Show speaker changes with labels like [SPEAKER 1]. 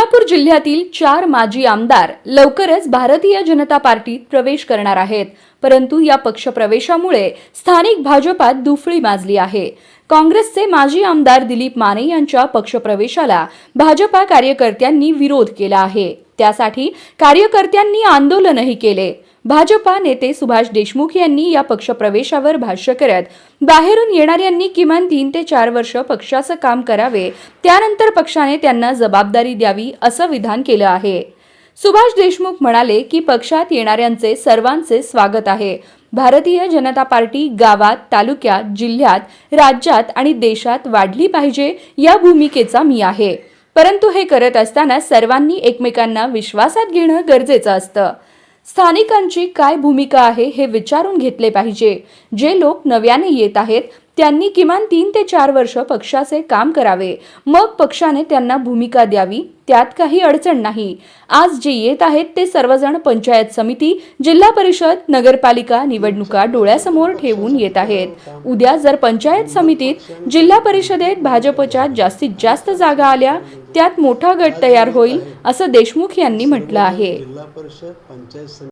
[SPEAKER 1] सोलापूर जिल्ह्यातील चार माजी आमदार लवकरच भारतीय जनता पार्टीत प्रवेश करणार आहेत. परंतु या पक्षप्रवेशामुळे स्थानिक भाजपात दुफळी माजली आहे. काँग्रेसचे माजी आमदार दिलीप माने यांच्या पक्षप्रवेशाला भाजपा कार्यकर्त्यांनी विरोध केला आहे. त्यासाठी कार्यकर्त्यांनी आंदोलनही केले. भाजपा नेते सुभाष देशमुख यांनी या पक्षप्रवेशावर भाष्य करत बाहेरून येणाऱ्यांनी किमान तीन ते चार वर्ष पक्षाचं काम करावे त्यानंतर पक्षाने त्यांना जबाबदारी द्यावी असं विधान केलं आहे. सुभाष देशमुख म्हणाले की पक्षात येणाऱ्यांचे सर्वांचे स्वागत आहे. भारतीय जनता पार्टी गावात तालुक्यात जिल्ह्यात राज्यात आणि देशात वाढली पाहिजे या भूमिकेचा मी आहे. परंतु हे करत असताना सर्वांनी एकमेकांना विश्वासात घेणं गरजेचं असतं. स्थानिकांची काय भूमिका आहे हे विचारून घेतले पाहिजे. जे लोक नव्याने येत आहेत त्यांनी किमान तीन ते चार वर्ष पक्षाचे काम करावे. मग पक्षाने त्यांना भूमिका द्यावी त्यात काही अडचण नाही. आज जे येत आहेत ते सर्वजण पंचायत समिती जिल्हा परिषद नगरपालिका निवडणुका डोळ्यासमोर ठेवून येत आहेत. उद्या जर पंचायत समितीत जिल्हा परिषदेत भाजपच्या जास्तीत जास्त जागा आल्या त्यात मोठा गट तयार होईल असं देशमुख यांनी म्हटलं आहे.